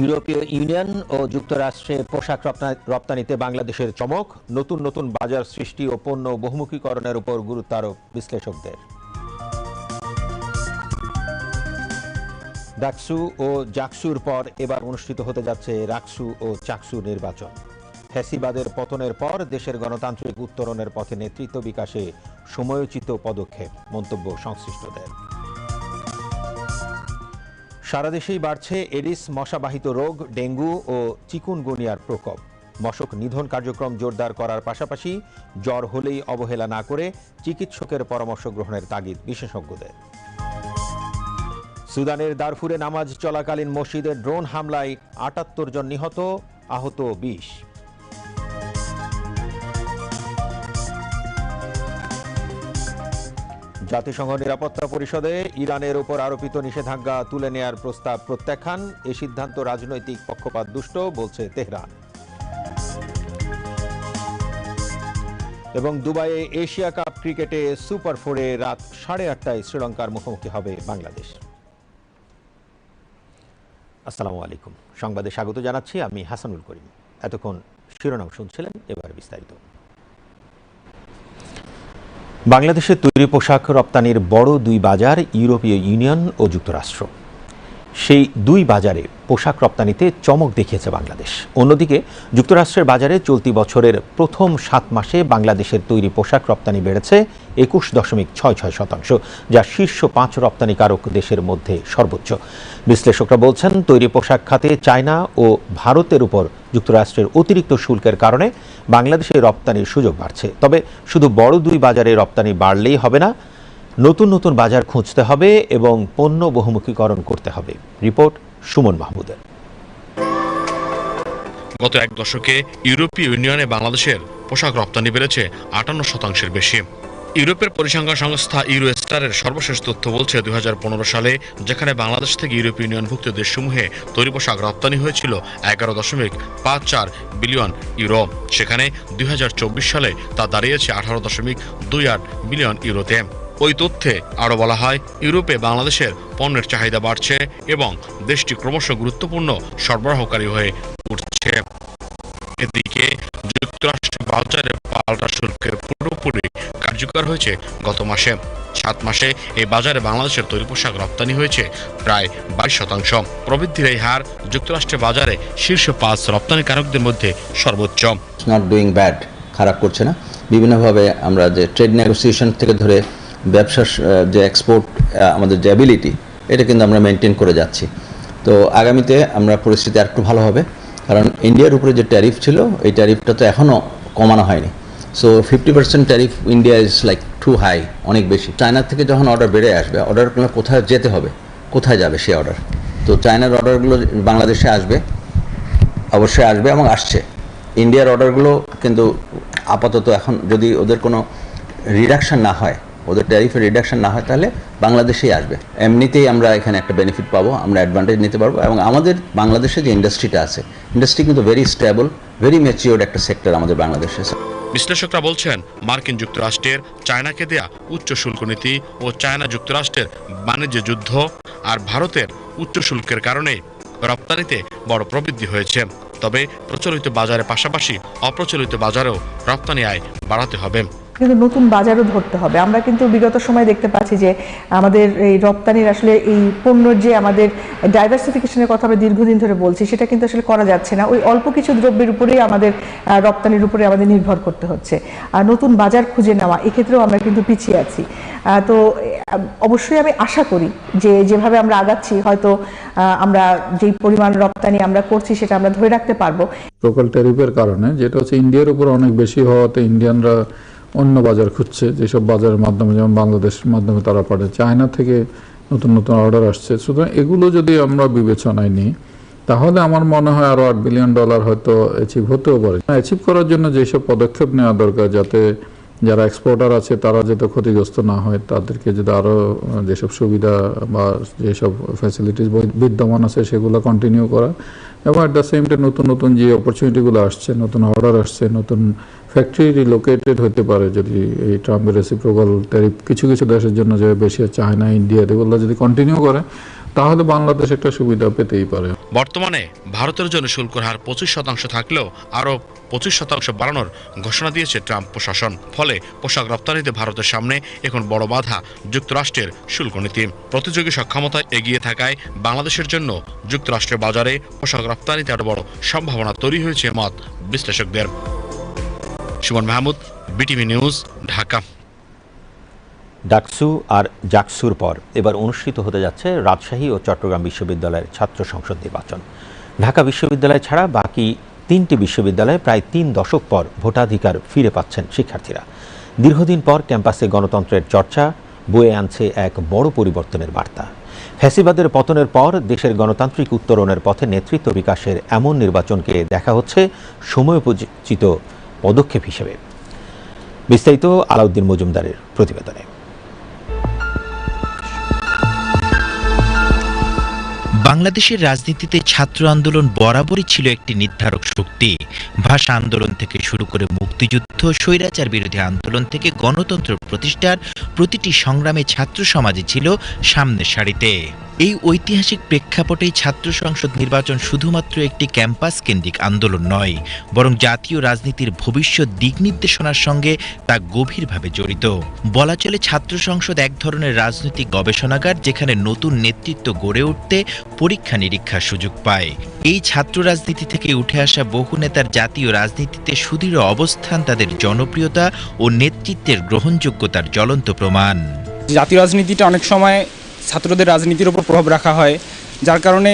ইউরোপীয় ইউনিয়ন ও যুক্তরাষ্ট্রে পোশাক রপ্তানিতে বাংলাদেশের চমক, নতুন নতুন বাজার সৃষ্টি ও পণ্য বহুমুখীকরণের উপর গুরুত্ব আরোপ বিশ্লেষকদের। ডাকসু ও জাকসুর পর এবার অনুষ্ঠিত হতে যাচ্ছে রাকসু ও চাকসু নির্বাচন। ফ্যাসিবাদের পতনের পর দেশের গণতান্ত্রিক উত্তরণের পথে নেতৃত্ব বিকাশে সময়োচিত পদক্ষেপ, মন্তব্য সংশ্লিষ্টদের। সারা দেশেই বাড়ছে এডিস মশাবাহিত রোগ, ডেঙ্গু ও চিকুনগুনিয়ার প্রকোপ। মশক নিধন কার্যক্রম জোরদার করার পাশাপাশি জ্বর হলেই অবহেলা না করে চিকিৎসকের পরামর্শ গ্রহণের তাগিদ বিশেষজ্ঞদের। সুদানের দারফুরে নামাজ চলাকালীন মসজিদের ড্রোন হামলায় আটাত্তর জন নিহত, আহত বিশ। জাতিসংঘ নিরাপত্তা পরিষদে ইরানের উপর আরোপিত নিষেধাজ্ঞা তুলে নেয়ার প্রস্তাব প্রত্যাখ্যান। এ সিদ্ধান্ত রাজনৈতিক পক্ষপাত দুষ্ট, বলছে তেহরান। এবং দুবাইয়ে এশিয়া কাপ ক্রিকেটে সুপার ফোরে রাত সাড়ে আটটায় শ্রীলঙ্কার মুখোমুখি হবে বাংলাদেশ। আসসালামু আলাইকুম। সংবাদে স্বাগত জানাচ্ছি আমি হাসানুল করিম। এতক্ষণ শিরোনাম শুনছিলেন, এবার বিস্তারিত। বাংলাদেশের তৈরি পোশাক রপ্তানির বড় দুই বাজার ইউরোপীয় ইউনিয়ন ও যুক্তরাষ্ট্র। সেই দুই বাজারে পোশাক রপ্তানিতে চমক দেখিয়েছে বাংলাদেশ। অন্যদিকে, যুক্তরাষ্ট্রের বাজারে চলতি বছরের প্রথম সাত মাসে বাংলাদেশের তৈরি পোশাক রপ্তানি বেড়েছে একুশ দশমিক ছয় ছয় শতাংশ, যা শীর্ষ পাঁচ রপ্তানিকারক দেশের মধ্যে সর্বোচ্চ। বিশ্লেষকরা বলছেন, তৈরি পোশাক খাতে চায়না ও ভারতের উপর যুক্তরাষ্ট্রের অতিরিক্ত শুল্কের কারণে বাংলাদেশে রপ্তানির সুযোগ বাড়ছে। তবে শুধু বড় দুই বাজারে রপ্তানি বাড়লেই হবে না নতুন নতুন বাজার খুঁজতে হবে এবং পণ্য বহুমুখীকরণ করতে হবে। রিপোর্ট সুমন মাহমুদের। গত এক দশকে ইউরোপীয় ইউনিয়নে বাংলাদেশের পোশাক রপ্তানি বেড়েছে আটান্ন শতাংশের বেশি। ইউরোপের পরিসংখ্যান সংস্থা ইউরোস্টারের সর্বশেষ তথ্য বলছে, দুই হাজার পনেরো সালে যেখানে বাংলাদেশ থেকে ইউরোপীয় ইউনিয়নভুক্ত দেশসমূহে তৈরি পোশাক রপ্তানি হয়েছিল এগারো দশমিক পাঁচ চার বিলিয়ন ইউরো। সেখানে দুই হাজার চব্বিশ সালে তা দাঁড়িয়েছে আঠারো দশমিক দুই আট বিলিয়ন ইউরোতে। ওই তথ্যে আরও বলা হয়, ইউরোপে বাংলাদেশের পণ্যের চাহিদা বাড়ছে এবং দেশটি ক্রমশ গুরুত্বপূর্ণ সরবরাহকারী হয়ে উঠছে। এদিকে যুক্তরাষ্ট্র বাজারে পাল্টা শুল্কের পুরোপুরি কার্যকর হয়েছে গত মাসে। সাত মাসে এই বাজারে বাংলাদেশের তৈরি পোশাক রপ্তানি হয়েছে প্রায় বাইশ শতাংশ। প্রবৃদ্ধির এই হার যুক্তরাষ্ট্রের বাজারে শীর্ষ পাঁচ রপ্তানিকারকদের মধ্যে সর্বোচ্চ। নট ডুইং ব্যাড খারাপ করছে না। বিভিন্নভাবে আমরা যে ট্রেড নেগোসিয়েশন থেকে ধরে ব্যবসার যে এক্সপোর্ট আমাদের যে অ্যাবিলিটি এটা কিন্তু আমরা মেনটেন করে যাচ্ছি। তো আগামীতে আমরা পরিস্থিতি আর একটু ভালো হবে, কারণ ইন্ডিয়ার উপরে যে ট্যারিফ ছিল, এই ট্যারিফটা তো এখনও কমানো হয়নি। So fifty percent tariff India is like too high অনেক বেশি। চায়নার থেকে যখন অর্ডার বেড়ে আসবে অর্ডারগুলো কোথায় যেতে হবে, কোথায় যাবে সেই অর্ডার তো চায়নার অর্ডারগুলো বাংলাদেশে আসবে, অবশ্যই আসবে এবং আসছে। ইন্ডিয়ার অর্ডারগুলো কিন্তু আপাতত এখন যদি ওদের কোনো রিডাকশন না হয় ওদের ট্যারিফের রিডাকশন না হয়, তাহলে বাংলাদেশেই আসবে। এমনিতেই আমরা এখানে একটা বেনিফিট পাবো, আমরা অ্যাডভান্টেজ নিতে পারব এবং আমাদের বাংলাদেশে যে ইন্ডাস্ট্রিটা আছে ইন্ডাস্ট্রি কিন্তু ভেরি স্টেবল ভেরি ম্যাচিওর্ড একটা সেক্টর আমাদের বাংলাদেশে বিশ্লেষকরা বলছেন, মার্কিন যুক্তরাষ্ট্রের চায়নাকে দেয়া উচ্চ শুল্ক নীতি ও চায়না যুক্তরাষ্ট্রের বাণিজ্য যুদ্ধ আর ভারতের উচ্চ শুল্কের কারণে রপ্তানিতে বড় প্রবৃদ্ধি হয়েছে। তবে প্রচলিত বাজারের পাশাপাশি অপ্রচলিত বাজারেও রপ্তানি আয় বাড়াতে হবে। কিন্তু নতুন বাজারও ধরতে হবে। আমরা কিন্তু বিগত সময় দেখতে পাচ্ছি যে আমাদের এই রপ্তানির আসলে এই পণ্যর যে আমাদের ডাইভার্সিফিকেশনের কথা আমরা দীর্ঘদিন ধরে বলছি, সেটা কিন্তু আসলে করা যাচ্ছে না। ওই অল্প কিছু দ্রব্যের উপরেই আমাদের রপ্তানির উপরে আমাদের নির্ভর করতে হচ্ছে। আর নতুন বাজার খুঁজে নেওয়া, এক্ষেত্রেও আমরা কিন্তু পিছিয়ে আছি। তো অবশ্যই আমি আশা করি যে যেভাবে আমরা আগাচ্ছি, হয়তো আমরা যেই পরিমাণ রপ্তানি আমরা করছি সেটা আমরা ধরে রাখতে পারব। লোকাল ট্যারিফের কারণে, যেটা হচ্ছে ইন্ডিয়ার উপর অনেক বেশি হওয়াতে ইন্ডিয়ানরা অন্য বাজার খুঁজছে, যেসব বাজারের মাধ্যমে, যেমন বাংলাদেশের মাধ্যমে তারা পাঠে চায়না থেকে নতুন নতুন অর্ডার আসছে। সুতরাং এগুলো যদি আমরা বিবেচনায় নিই, তাহলে আমার মনে হয় আরও আট বিলিয়ন ডলার হয়তো অ্যাচিভ হতেও পারে। অ্যাচিভ করার জন্য যেসব পদক্ষেপ নেওয়া দরকার, যাতে যারা এক্সপোর্টার আছে, তারা যাতে ক্ষতিগ্রস্ত না হয়, তাদেরকে যদি আরও যেসব সুবিধা বা যেসব ফ্যাসিলিটিস বিদ্যমান আছে, সেগুলো কন্টিনিউ করা। এবং অ্যাট দ্য সেম টাইম নতুন নতুন যে অপরচুনিটিগুলো আসছে, নতুন অর্ডার আসছে, নতুন ফ্যাক্টরি রিলোকেটেড হতে পারে যদি এই ট্রাম্পের রেসিপ্রোকাল ট্যারিফ কিছু কিছু দেশের জন্য যে বেশি চায়না ইন্ডিয়া এগুলো যদি কন্টিনিউ করে, তাহলে বাংলাদেশ একটা সুবিধা পেতেই পারে। বর্তমানে ভারতের জন্য শুল্কের হার পঁচিশ শতাংশ থাকলেও আরও পঁচিশ শতাংশ বাড়ানোর ঘোষণা দিয়েছে ট্রাম্প প্রশাসন। ফলে পোশাক রপ্তানিতে ভারতের সামনে এখন বড় বাধা যুক্তরাষ্ট্রের শুল্ক নীতি। প্রতিযোগী সক্ষমতা এগিয়ে থাকায় বাংলাদেশের জন্য যুক্তরাষ্ট্রের বাজারে পোশাক রপ্তানিতে আরও বড় সম্ভাবনা তৈরি হয়েছে মত বিশ্লেষকদের। Suman Mahmud, BTV news, Dhaka. DUCSU আর জাকসুর পর এবার অনুষ্ঠিত হতে যাচ্ছে রাজশাহী ও চট্টগ্রাম বিশ্ববিদ্যালয়ের ছাত্র সংসদ নির্বাচন। ঢাকা বিশ্ববিদ্যালয় ছাড়া বাকি তিনটি বিশ্ববিদ্যালয়ে প্রায় তিন দশক পর ভোটাধিকার ফিরে পাচ্ছেন শিক্ষার্থীরা। দীর্ঘদিন পর ক্যাম্পাসে গণতন্ত্রের চর্চা, বয়ে আনছে এক বড় পরিবর্তনের বার্তা। ফ্যাসিবাদের পতনের পর দেশের গণতান্ত্রিক উত্তরণের পথে নেতৃত্ব বিকাশের এমন নির্বাচনকে দেখা হচ্ছে সময়োপচিত পদক্ষেপ হিসেবে। বিস্তারিত আলাউদ্দিন মজুমদারের প্রতিবেদনে। বাংলাদেশের রাজনীতিতে ছাত্র আন্দোলন বরাবরই ছিল একটি নির্ধারক শক্তি। ভাষা আন্দোলন থেকে শুরু করে মুক্তিযুদ্ধ, স্বৈরাচার বিরোধী আন্দোলন থেকে গণতন্ত্র প্রতিষ্ঠার প্রতিটি সংগ্রামে ছাত্র সমাজে ছিল সামনের সারিতে। এই ঐতিহাসিক প্রেক্ষাপটেই ছাত্র সংসদ নির্বাচন শুধুমাত্র একটি ক্যাম্পাস কেন্দ্রিক আন্দোলন নয়, বরং জাতীয় রাজনীতির ভবিষ্যৎ দিক নির্দেশনার সঙ্গে তা গভীরভাবে জড়িত। বলা চলে ছাত্র সংসদ এক ধরনের রাজনৈতিক গবেষণাগার যেখানে নতুন নেতৃত্ব গড়ে উঠতে পরীক্ষা নিরীক্ষার সুযোগ পায়। এই ছাত্র রাজনীতি থেকে উঠে আসা বহু নেতার জাতীয় রাজনীতিতে সুদৃঢ় অবস্থান, তাদের জনপ্রিয়তা ও নেতৃত্বের গ্রহণযোগ্যতার জ্বলন্ত প্রমাণ। জাতীয় রাজনীতিটা অনেক সময় ছাত্রদের রাজনীতির ওপর প্রভাব রাখা হয়, যার কারণে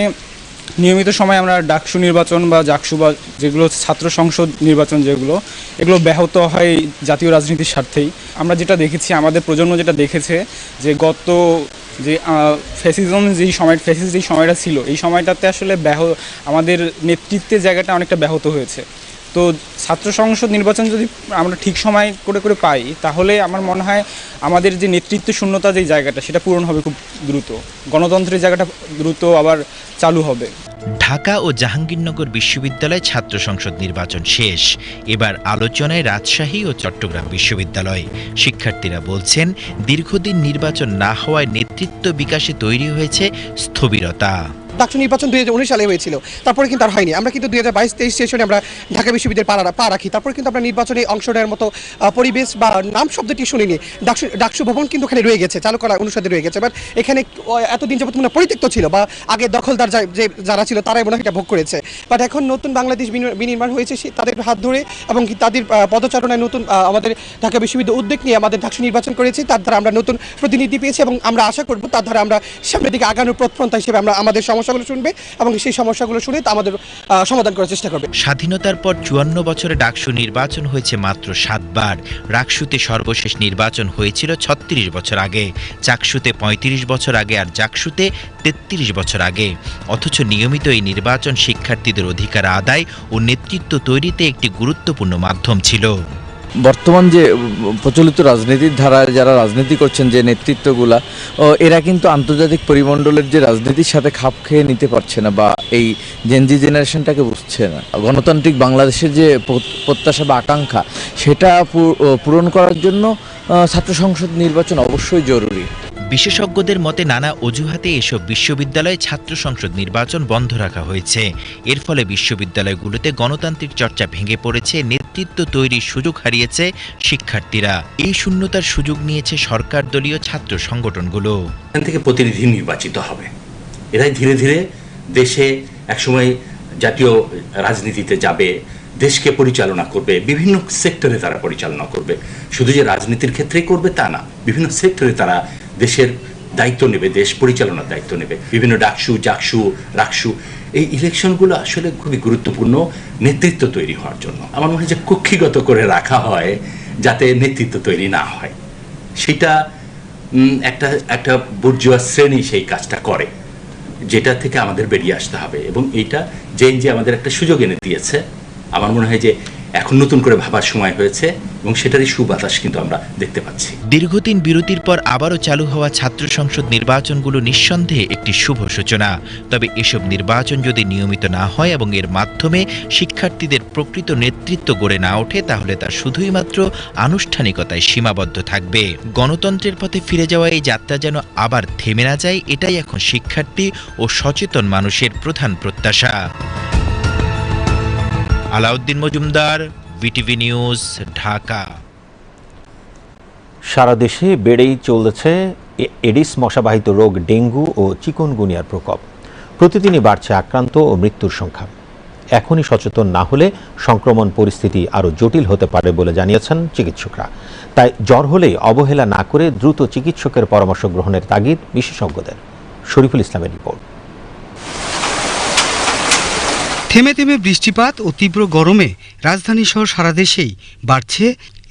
নিয়মিত সময় আমরা ডাকসু নির্বাচন বা জাকসু বা যেগুলো ছাত্র সংসদ নির্বাচন যেগুলো, এগুলো ব্যাহত হয় জাতীয় রাজনীতির স্বার্থেই। আমরা যেটা দেখেছি, আমাদের প্রজন্ম যেটা দেখেছে যে গত যে ফ্যাসিজম যেই সময় ফ্যাসিস যেই সময়টা ছিল, এই সময়টাতে আসলে ব্যাহ, আমাদের নেতৃত্বের জায়গাটা অনেকটা ব্যাহত হয়েছে। তো ছাত্র সংসদ নির্বাচন যদি আমরা ঠিক সময় করে করে পাই, তাহলে আমার মনে হয় আমাদের যে নেতৃত্ব শূন্যতা যে জায়গাটা, সেটা পূরণ হবে খুব দ্রুত। গণতন্ত্রের জায়গাটা দ্রুত আবার চালু হবে। ঢাকা ও জাহাঙ্গীরনগর বিশ্ববিদ্যালয় ছাত্র সংসদ নির্বাচন শেষ। এবার আলোচনায় রাজশাহী ও চট্টগ্রাম বিশ্ববিদ্যালয়। শিক্ষার্থীরা বলছেন, দীর্ঘদিন নির্বাচন না হওয়ায় নেতৃত্ব বিকাশে তৈরি হয়েছে স্থবিরতা। ডাকসু নির্বাচন দুই হাজার উনিশ সালে হয়েছিল। তারপরে কিন্তু আর হয়নি। আমরা কিন্তু দুই হাজার বাইশ, তেইশ সেশনে আমরা ঢাকা বিশ্ববিদ্যালয়ে পা রাখি। তারপরে কিন্তু আমরা নির্বাচনে অংশ নেওয়ার মতো পরিবেশ বা নাম শব্দটি শুনিনি। ডাকসু ডাকসু ভবন কিন্তু ওখানে রয়ে গেছে, চালু করা অনুসারে রয়ে গেছে। বাট এখানে এতদিন যাবত মনে পরিত্যক্ত ছিল বা আগে দখলদার যা- যারা ছিল তারাই মনে এটা ভোগ করেছে। বাট এখন নতুন বাংলাদেশ বিনির্মাণ হয়েছে তাদের হাত ধরে এবং তাদের পদচারণায় নতুন আমাদের ঢাকা বিশ্ববিদ্যালয় উদ্যোগ নিয়ে আমাদের ডাকসু নির্বাচন করেছে। তার দ্বারা আমরা নতুন প্রতিনিধি পেয়েছি এবং আমরা আশা করব তার দ্বারা আমরা সামনের দিকে আগানোর পথপন্থা হিসেবে আমরা আমাদের সমস্যাগুলো শুনবে এবং সেই সমস্যাগুলো শুনে আমাদের সমাধান করার চেষ্টা করবে। স্বাধীনতার পর চুয়ান্ন বছরে ডাকসু নির্বাচন হয়েছে মাত্র সাতবার। রাকসুতে সর্বশেষ নির্বাচন হয়েছিল ছত্রিশ বছর আগে। চাকসুতে ৩৫ বছর আগে আর জাকসুতে তেত্রিশ বছর আগে। অথচ নিয়মিত এই নির্বাচন শিক্ষার্থীদের অধিকার আদায় ও নেতৃত্ব তৈরিতে একটি গুরুত্বপূর্ণ মাধ্যম ছিল। বর্তমান যে প্রচলিত রাজনীতির ধারায় যারা রাজনীতি করছেন যে নেতৃত্বগুলা এরা কিন্তু আন্তর্জাতিক পরিমণ্ডলের যে রাজনীতির সাথে খাপ খেয়ে নিতে পারছে না বা এই জেনজি জেনারেশনটাকে বুঝছে না। গণতান্ত্রিক বাংলাদেশের যে প্রত্যাশা বা আকাঙ্ক্ষা, সেটা পূরণ করার জন্য ছাত্র সংসদ নির্বাচন অবশ্যই জরুরি। বিশেষজ্ঞদের মতে, নানা অজুহাতে এসব বিশ্ববিদ্যালয়ে ছাত্র সংসদ নির্বাচন বন্ধ রাখা হয়েছে। এর ফলে বিশ্ববিদ্যালয়গুলোতে গণতান্ত্রিক চর্চা ভেঙে পড়েছে, নেতৃত্ব তৈরির সুযোগ হারিয়েছে শিক্ষার্থীরা। এই শূন্যতার সুযোগ নিয়েছে সরকার দলীয় ছাত্র সংগঠনগুলো। এখান থেকে প্রতিনিধি নির্বাচিত হবে। এরাই ধীরে ধীরে দেশে একসময় জাতীয় রাজনীতিতে যাবে, দেশকে পরিচালনা করবে, বিভিন্ন সেক্টরে তারা পরিচালনা করবে। শুধু যে রাজনীতির ক্ষেত্রেই করবে তা না, বিভিন্ন সেক্টরে তারা দেশের দায়িত্ব নেবে, দেশ পরিচালনার দায়িত্ব নেবে। বিভিন্ন ডাকসু, জাকসু, রাকসু, এই ইলেকশনগুলো আসলে খুবই গুরুত্বপূর্ণ নেতৃত্ব তৈরি হওয়ার জন্য। আমার মনে হয় যে কক্ষিগত করে রাখা হয় যাতে নেতৃত্ব তৈরি না হয়। সেটা একটা একটা বুর্জুয়া শ্রেণি সেই কাজটা করে, যেটা থেকে আমাদের বেরিয়ে আসতে হবে। এবং এইটা জেন যে আমাদের একটা সুযোগ এনে দিয়েছে। আমার মনে হয় যে এখন নতুন করে ভাবার সময় হয়েছে। এবং সেটারই সুবাতাস কিন্তু আমরা দেখতে পাচ্ছি। দীর্ঘদিন বিরতির পর আবারও চালু হওয়া ছাত্র সংসদ নির্বাচনগুলো নিঃসন্দেহে একটি শুভ সূচনা। তবে এসব নির্বাচন যদি নিয়মিত না হয় এবং এর মাধ্যমে শিক্ষার্থীদের প্রকৃত নেতৃত্ব গড়ে না ওঠে, তাহলে তা শুধুই মাত্র আনুষ্ঠানিকতায় সীমাবদ্ধ থাকবে। গণতন্ত্রের পথে ফিরে যাওয়া এই যাত্রা যেন আবার থেমে না যায়, এটাই এখন শিক্ষার্থী ও সচেতন মানুষের প্রধান প্রত্যাশা। আলাউদ্দিন মজুমদার ভিটিভি নিউজ ঢাকা সারা দেশে বেড়েই চলেছে এডিস মশাবাহিত রোগ ডেঙ্গু ও চিকনগুনিয়ার প্রকোপ। প্রতিদিনই বাড়ছে আক্রান্ত ও মৃত্যুর সংখ্যা। এখনই সচেতন না হলে সংক্রমণ পরিস্থিতি আরও জটিল হতে পারে বলে জানিয়েছেন চিকিৎসকরা। তাই জ্বর হলেই অবহেলা না করে দ্রুত চিকিৎসকের পরামর্শ গ্রহণের তাগিদ বিশেষজ্ঞদের। শরীফুল ইসলামের রিপোর্ট। থেমে থেমে বৃষ্টিপাত ও তীব্র গরমে রাজধানী সহ সারা দেশেই বাড়ছে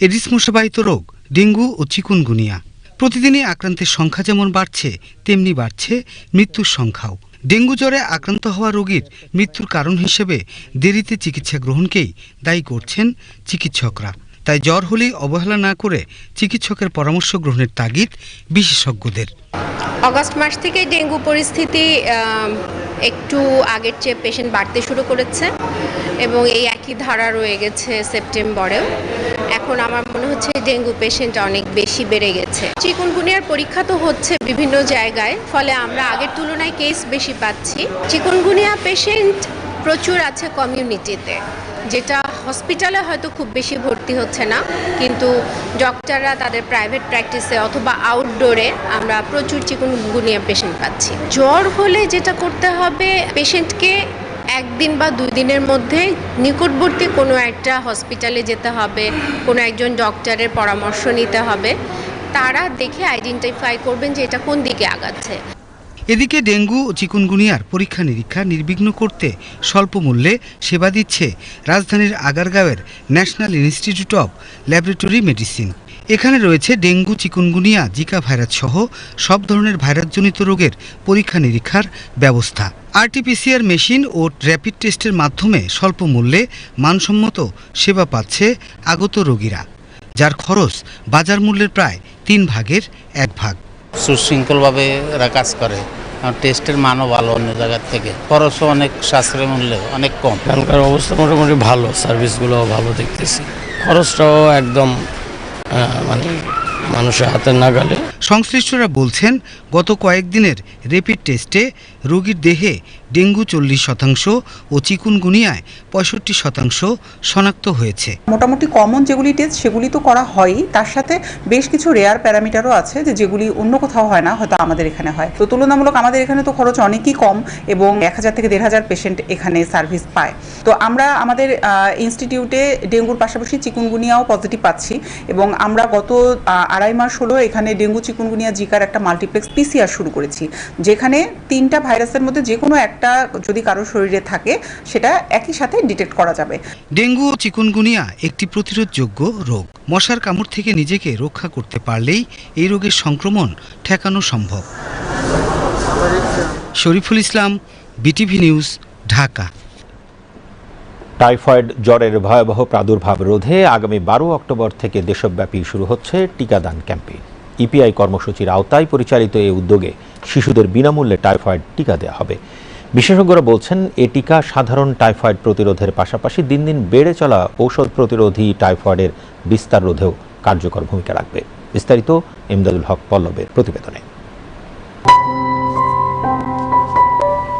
এডিস মশাবাহিত রোগ, ডেঙ্গু ও চিকুনগুনিয়া। প্রতিদিনই আক্রান্তের সংখ্যা যেমন বাড়ছে, তেমনি বাড়ছে মৃত্যুর সংখ্যাও। ডেঙ্গু জ্বরে আক্রান্ত হওয়া রোগীর মৃত্যুর কারণ হিসেবে দেরিতে চিকিৎসা গ্রহণকেই দায়ী করছেন চিকিৎসকরা। তাই জ্বর হলেই অবহেলা না করে চিকিৎসকের পরামর্শ গ্রহণের তাগিদ বিশেষজ্ঞদের। অগস্ট মাস থেকে ডেঙ্গু পরিস্থিতি একটু আগের চেয়ে পেশেন্ট বাড়তে শুরু করেছে এবং এই একই ধারা রয়ে গেছে সেপ্টেম্বরেও। এখন আমার মনে হচ্ছে ডেঙ্গু পেশেন্ট অনেক বেশি বেড়ে গেছে। চিকুনগুনিয়ার পরীক্ষা তো হচ্ছে বিভিন্ন জায়গায়, ফলে আমরা আগের তুলনায় কেস বেশি পাচ্ছি। চিকুনগুনিয়া পেশেন্ট প্রচুর আছে কমিউনিটিতে যেটা হসপিটালে হয়তো খুব বেশি ভর্তি হচ্ছে না, কিন্তু ডক্টররা তাদের প্রাইভেট প্র্যাকটিসে অথবা আউটডোরে আমরা প্রচুর চিকুনগুনিয়া পেশেন্ট পাচ্ছি। জ্বর হলে যেটা করতে হবে পেশেন্টকে একদিন বা দুই দিনের মধ্যে নিকটবর্তী কোনো একটা হসপিটালে যেতে হবে, কোনো একজন ডক্টরের পরামর্শ নিতে হবে। তারা দেখে আইডেন্টিফাই করবেন যে এটা কোন দিকে আগাচ্ছে। এদিকে ডেঙ্গু ও চিকুনগুনিয়ার পরীক্ষা নিরীক্ষা নির্বিঘ্ন করতে স্বল্প মূল্যে সেবা দিচ্ছে রাজধানীর আগারগাঁওয়ের National Institute of Laboratory Medicine. এখানে রয়েছে ডেঙ্গু, চিকুনগুনিয়া, জিকা ভাইরাস সহ সব ধরনের ভাইরাসজনিত রোগের পরীক্ষা নিরীক্ষার ব্যবস্থা। আরটিপিসিআর মেশিন ও র্যাপিড টেস্টের মাধ্যমে স্বল্প মূল্যে মানসম্মত সেবা পাচ্ছে আগত রোগীরা, যার খরচ বাজার মূল্যের প্রায় তিন ভাগের এক ভাগ। সুশৃঙ্খলভাবে এরা কাজ করে। টেস্টের মানও ভালো অন্য জায়গার থেকে। খরচও অনেক, সাশ্রয় মূল্যে অনেক কম। এখানকার অবস্থা মোটামুটি ভালো সার্ভিসগুলো ভালো দেখতেছি। খরচটাও একদম মানে মানুষের হাতের নাগালে। সংশ্লিষ্টরা বলছেন, গত কয়েকদিনের র্যাপিড টেস্টে রোগীর দেহে ডেঙ্গু চল্লিশ শতাংশ ও চিকুনগুনিয়ায় পঁয়ষট্টি শতাংশ শনাক্ত হয়েছে। মোটামুটি কমন যেগুলি টেস্ট সেগুলি তো করা হয়ই। তার সাথে বেশ কিছু রেয়ার প্যারামিটারও আছে যে যেগুলি অন্য কোথাও হয় না, হয়তো আমাদের এখানে হয়। তো তুলনামূলক আমাদের এখানে তো খরচ অনেকই কম এবং এক হাজার থেকে দেড় হাজার পেশেন্ট এখানে সার্ভিস পায়। তো আমরা আমাদের ইনস্টিটিউটে ডেঙ্গুর পাশাপাশি চিকুনগুনিয়াও পজিটিভ পাচ্ছি এবং আমরা গত আড়াই মাস হলো এখানে ডেঙ্গু চিকুনগুনিয়া জিকার একটা মাল্টিপ্লেক্স পিসিআর শুরু করেছি যেখানে তিনটা ভাইরাসের মধ্যে যে কোনো একটা যদি কারও শরীরে থাকে সেটা একই সাথে ডিটেক্ট করা যাবে। ডেঙ্গু ও চিকুনগুনিয়া একটি প্রতিরোধযোগ্য রোগ। মশার কামড় থেকে নিজেকে রক্ষা করতে পারলেই এই রোগের সংক্রমণ ঠেকানো সম্ভব। Shariful Islam BTV news Dhaka. Typhoid জ্বরের ভয়াবহ প্রাদুর্ভাব রোধে আগামী বারো অক্টোবর থেকে দেশব্যাপী শুরু হচ্ছে টিকাদান ক্যাম্পেইন। ইপিআই কর্মসূচির আওতায় পরিচালিত এই উদ্যোগে শিশুদের বিনামূল্যে টাইফয়েড টিকা দেওয়া হবে। বিশেষজ্ঞরা বলছেন, এ টিকা সাধারণ টাইফয়েড প্রতিরোধের পাশাপাশি দিন দিন বেড়ে চলা ঔষধ প্রতিরোধী টাইফয়েডের বিস্তার রোধেও কার্যকর ভূমিকা রাখবে। বিস্তারিত এমদাদুল হক পল্লবের প্রতিবেদনে।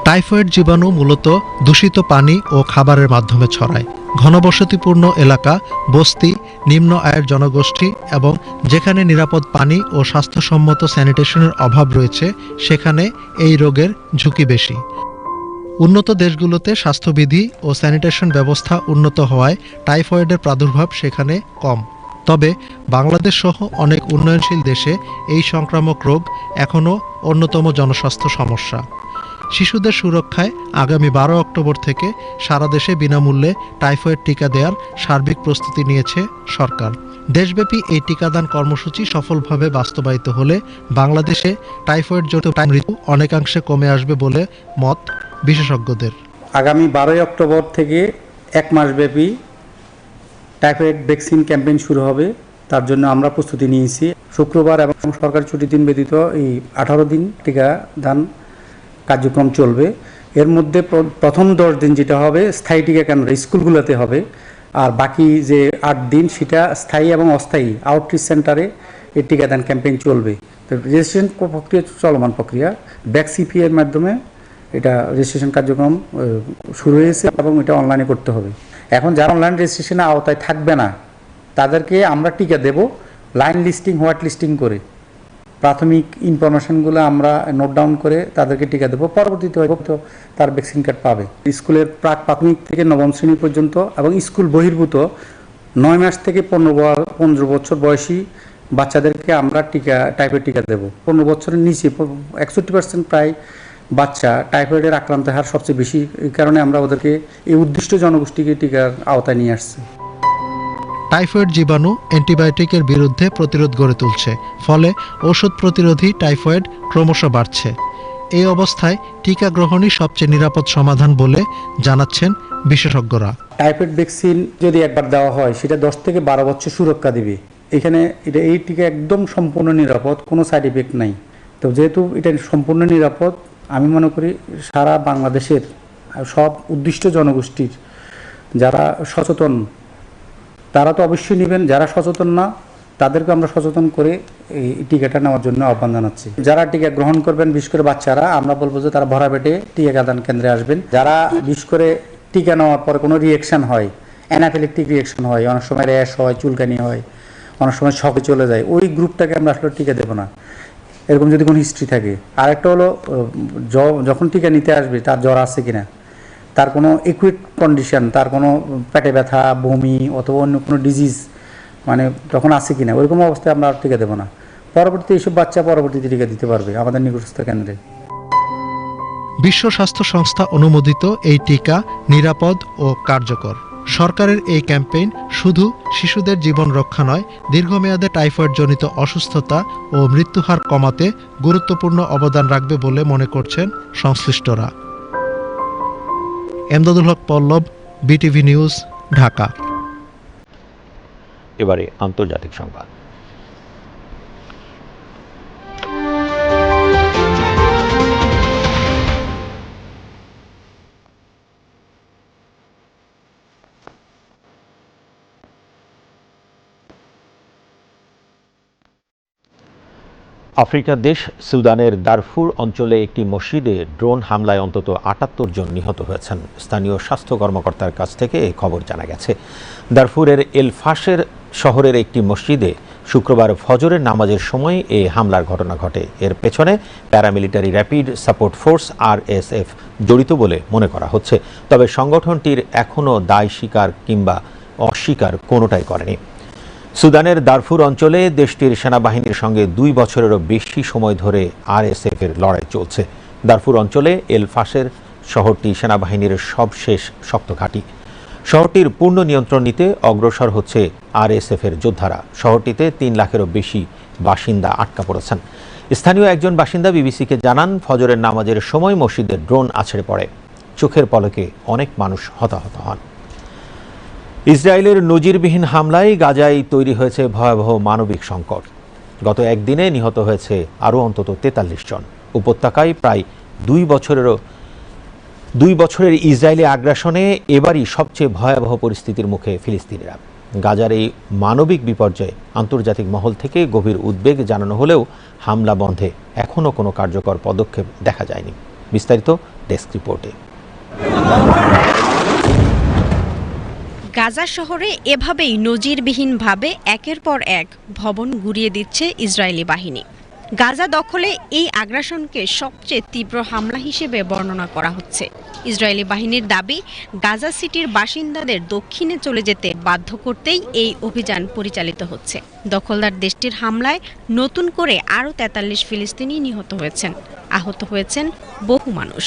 টাইফয়েড জীবাণু মূলত দূষিত পানি ও খাবারের মাধ্যমে ছড়ায়। ঘনবসতিপূর্ণ এলাকা, বস্তি, নিম্ন আয়ের জনগোষ্ঠী এবং যেখানে নিরাপদ পানি ও স্বাস্থ্যসম্মত স্যানিটেশনের অভাব রয়েছে, সেখানে এই রোগের ঝুঁকি বেশি। উন্নত দেশগুলোতে স্বাস্থ্যবিধি ও স্যানিটেশন ব্যবস্থা উন্নত হওয়ায় টাইফয়েডের প্রাদুর্ভাব সেখানে কম। তবে বাংলাদেশ সহ অনেক উন্নয়নশীল দেশে এই সংক্রামক রোগ এখনও অন্যতম জনস্বাস্থ্য সমস্যা। শিশুদের সুরক্ষায় আগামী বারো অক্টোবর থেকে সারা দেশে বিনামূল্যে টাইফয়েড টিকা দেওয়ার সার্বিক প্রস্তুতি নিয়েছে সরকার। দেশব্যাপী এই টিকাদান কর্মসূচি সফলভাবে বাস্তবায়িত হলে বাংলাদেশে টাইফয়েড জনিত মৃত্যু অনেকাংশে কমে আসবে বলে মত বিশেষজ্ঞদের। আগামী বারোই অক্টোবর থেকে এক মাসব্যাপী টাইফয়েড ভ্যাকসিন ক্যাম্পেইন শুরু হবে। তার জন্য আমরা প্রস্তুতি নিয়েছি। শুক্রবার এবং সরকারি ছুটির দিন ব্যতীত এই আঠারো দিন টিকা দান কার্যক্রম চলবে। এর মধ্যে প্রথম দশ দিন যেটা হবে, স্থায়ী টিকা কেন্দ্র স্কুলগুলোতে হবে। আর বাকি যে আট দিন সেটা স্থায়ী এবং অস্থায়ী আউটরিচ সেন্টারে এই টিকাদান ক্যাম্পেইন চলবে। তো রেজিস্ট্রেশন প্রক্রিয়া চলমান প্রক্রিয়া। ব্যাকসিপি এর মাধ্যমে এটা রেজিস্ট্রেশন কার্যক্রম শুরু হয়েছে এবং এটা অনলাইনে করতে হবে। এখন যারা অনলাইন রেজিস্ট্রেশনের আওতায় থাকবে না, তাদেরকে আমরা টিকা দেব লাইন লিস্টিং হোয়াইট লিস্টিং করে। প্রাথমিক ইনফরমেশনগুলো আমরা নোট ডাউন করে তাদেরকে টিকা দেবো। পরবর্তীতে হয়তো তার ভ্যাকসিন কার্ড পাবে। স্কুলের প্রাক প্রাথমিক থেকে নবম শ্রেণি পর্যন্ত এবং স্কুল বহির্ভূত নয় মাস থেকে পনেরো পনেরো বছর বয়সী বাচ্চাদেরকে আমরা টিকা টাইফয়েড টিকা দেবো। পনেরো বছরের নিচে, একষট্টি পার্সেন্ট প্রায় বাচ্চা টাইফয়েডের আক্রান্ত হার সবচেয়ে বেশি, এই কারণে আমরা ওদেরকে এই উদ্দিষ্ট জনগোষ্ঠীকে টিকার আওতায় নিয়ে আসছি। টাইফয়েড জীবাণু অ্যান্টিবায়োটিকের বিরুদ্ধে প্রতিরোধ গড়ে তুলছে, ফলে ওষুধ প্রতিরোধী টাইফয়েড ক্রমশ বাড়ছে। এই অবস্থায় টিকা গ্রহণই সবচেয়ে নিরাপদ সমাধান বলে জানাচ্ছেন বিশেষজ্ঞরা। টাইফয়েড ভ্যাকসিন যদি একবার দেওয়া হয়, সেটা দশ থেকে বারো বছর সুরক্ষা দিবে। এখানে এটা, এই টিকা একদম সম্পূর্ণ নিরাপদ, কোনো সাইড ইফেক্ট নাই। তো যেহেতু এটা সম্পূর্ণ নিরাপদ, আমি মনে করি সারা বাংলাদেশের সব উদ্দিষ্ট জনগোষ্ঠীর যারা সচেতন তারা তো অবশ্যই নেবেন, যারা সচেতন না, তাদেরকে আমরা সচেতন করে এই টিকাটা নেওয়ার জন্য আহ্বান জানাচ্ছি। যারা টিকা গ্রহণ করবেন বিশেষ করে বাচ্চারা, আমরা বলব যে তারা ভরা পেটে টিকাদান কেন্দ্রে আসবেন। যারা বিশেষ করে টিকা নেওয়ার পরে কোনো রিয়েকশন হয় অ্যানাফিলেকটিক রিয়েকশন হয়, অনেক সময় র্যাশ হয়, চুলকানি হয়, অনেক সময় শখে চলে যায়, ওই গ্রুপটাকে আমরা আসলে টিকা দেবো না। এরকম যদি কোনো হিস্ট্রি থাকে। আরেকটা হলো যখন টিকা নিতে আসবে, তার জ্বর আছে কিনা? তার কোনো ইকুইট কন্ডিশন তার কোনো পেটে ব্যথা, বমি অথবা অন্য কোনো ডিজিজ মানে তখন আছে কিনা ওইরকম অবস্থায় আমরা আর টিকা দেবো না। পরবর্তী এইসব বাচ্চা পরবর্তীতে টিকা দিতে পারবে আমাদের নিকটস্থ কেন্দ্রে। বিশ্ব স্বাস্থ্য সংস্থা অনুমোদিত এই টিকা নিরাপদ ও কার্যকর। সরকারের এই ক্যাম্পেইন শুধু শিশুদের জীবন রক্ষা নয়, দীর্ঘমেয়াদে টাইফয়েড জনিত অসুস্থতা ও মৃত্যুহার কমাতে গুরুত্বপূর্ণ অবদান রাখবে বলে মনে করছেন সংশ্লিষ্টরা। Emdadul Haque Pallab BTV news Dhaka. এবারে আন্তর্জাতিক সংবাদ। আফ্রিকার দেশ সুদানের দারফুর অঞ্চলে একটি মসজিদে ড্রোন হামলায় অন্তত আটাত্তর জন নিহত হয়েছেন। স্থানীয় স্বাস্থ্য কর্মকর্তার কাছ থেকে এই খবর জানা গেছে। দারফুরের এল ফাশের শহরের একটি মসজিদে শুক্রবার ফজরের নামাজের সময় এই হামলার ঘটনা ঘটে। এর পেছনে paramilitary rapid support force RSF জড়িত বলে মনে করা হচ্ছে। তবে সংগঠনটির এখনও দায় স্বীকার কিংবা অস্বীকার কোনোটাই করেনি। সুদানের দারফুর অঞ্চলে দেশটির সেনাবাহিনীর সঙ্গে দুই বছরেরও বেশি সময় ধরে আরএসএফ এর লড়াই চলছে। দারফুর অঞ্চলে এল ফাসের শহরটি সেনাবাহিনীর সবশেষ শক্ত ঘাঁটি শহরটির পূর্ণ নিয়ন্ত্রণ নিতে অগ্রসর হচ্ছে আরএসএফ এর যোদ্ধারা। শহরটিতে তিন লাখেরও বেশি বাসিন্দা আটকা পড়েছেন। স্থানীয় একজন বাসিন্দা বিবিসিকে জানান, ফজরের নামাজের সময় মসজিদের ড্রোন আছড়ে পড়ে। চোখের পলকে অনেক মানুষ হতাহত হন। ইসরায়েলের নজিরবিহীন হামলায় গাজায় তৈরি হয়েছে ভয়াবহ মানবিক সংকট। গত একদিনে নিহত হয়েছে আরও অন্তত তেতাল্লিশ জন। উপত্যকায় প্রায় দুই বছরেরও দুই বছরের ইসরায়েলি আগ্রাসনে এবারই সবচেয়ে ভয়াবহ পরিস্থিতির মুখে ফিলিস্তিনিরা। গাজার এই মানবিক বিপর্যয়ে আন্তর্জাতিক মহল থেকে গভীর উদ্বেগ জানানো হলেও হামলা বন্ধে এখনও কোনো কার্যকর পদক্ষেপ দেখা যায়নি। বিস্তারিত ডেস্ক রিপোর্টে। গাজা শহরে এভাবেই নজিরবিহীনভাবে একের পর এক ভবন গুড়িয়ে দিচ্ছে ইসরায়েলি বাহিনী। গাজা দখলে এই আগ্রাসনকে সবচেয়ে তীব্র হামলা হিসেবে বর্ণনা করা হচ্ছে। ইসরায়েলি বাহিনীর দাবি, গাজা সিটির বাসিন্দাদের দক্ষিণে চলে যেতে বাধ্য করতেই এই অভিযান পরিচালিত হচ্ছে। দখলদার দেশটির হামলায় নতুন করে আরও তেতাল্লিশ ফিলিস্তিনি নিহত হয়েছেন। আহত হয়েছেন বহু মানুষ।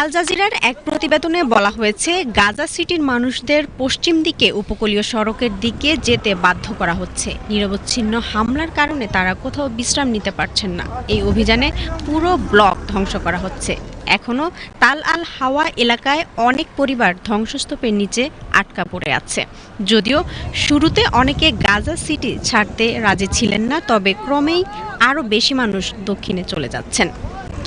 আল জাজিরার এক প্রতিবেদনে বলা হয়েছে, গাজা সিটির মানুষদের পশ্চিম দিকে উপকূলীয় সড়কের দিকে যেতে বাধ্য করা হচ্ছে। নিরবচ্ছিন্ন হামলার কারণে তারা কোথাও বিশ্রাম নিতে পারছেন না। এই অভিযানে পুরো ব্লক ধ্বংস করা হচ্ছে। এখনও তাল আল হাওয়া এলাকায় অনেক পরিবার ধ্বংসস্তূপের নিচে আটকা পড়ে আছে। যদিও শুরুতে অনেকে গাজা সিটি ছাড়তে রাজি ছিলেন না, তবে ক্রমেই আরও বেশি মানুষ দক্ষিণে চলে যাচ্ছেন।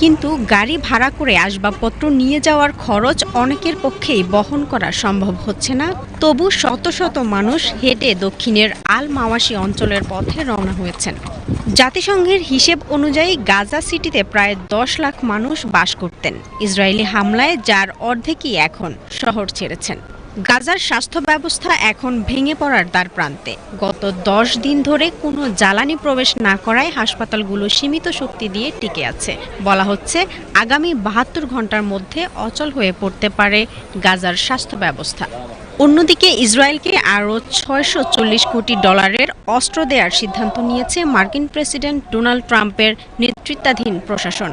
কিন্তু গাড়ি ভাড়া করে আসবাবপত্র নিয়ে যাওয়ার খরচ অনেকের পক্ষেই বহন করা সম্ভব হচ্ছে না। তবু শত শত মানুষ হেঁটে দক্ষিণের আল মাওয়াশি অঞ্চলের পথে রওনা হয়েছেন। জাতিসংঘের হিসেব অনুযায়ী গাজা সিটিতে প্রায় দশ লাখ মানুষ বাস করতেন। ইসরায়েলি হামলায় যার অর্ধেকই এখন শহর ছেড়েছেন। গাজার স্বাস্থ্য ব্যবস্থা এখন ভেঙে পড়ার দ্বার প্রান্তে। গত দশ দিন ধরে কোনো জ্বালানি প্রবেশ না করায় হাসপাতালগুলো সীমিত শক্তি দিয়ে টিকে আছে। বলা হচ্ছে, আগামী বাহাত্তর ঘণ্টার মধ্যে অচল হয়ে পড়তে পারে গাজার স্বাস্থ্য ব্যবস্থা। অন্যদিকে ইসরায়েলকে আরও ছয়শো চল্লিশ কোটি ডলারের অস্ত্র দেওয়ার সিদ্ধান্ত নিয়েছে মার্কিন প্রেসিডেন্ট ডোনাল্ড ট্রাম্পের নেতৃত্বাধীন প্রশাসন।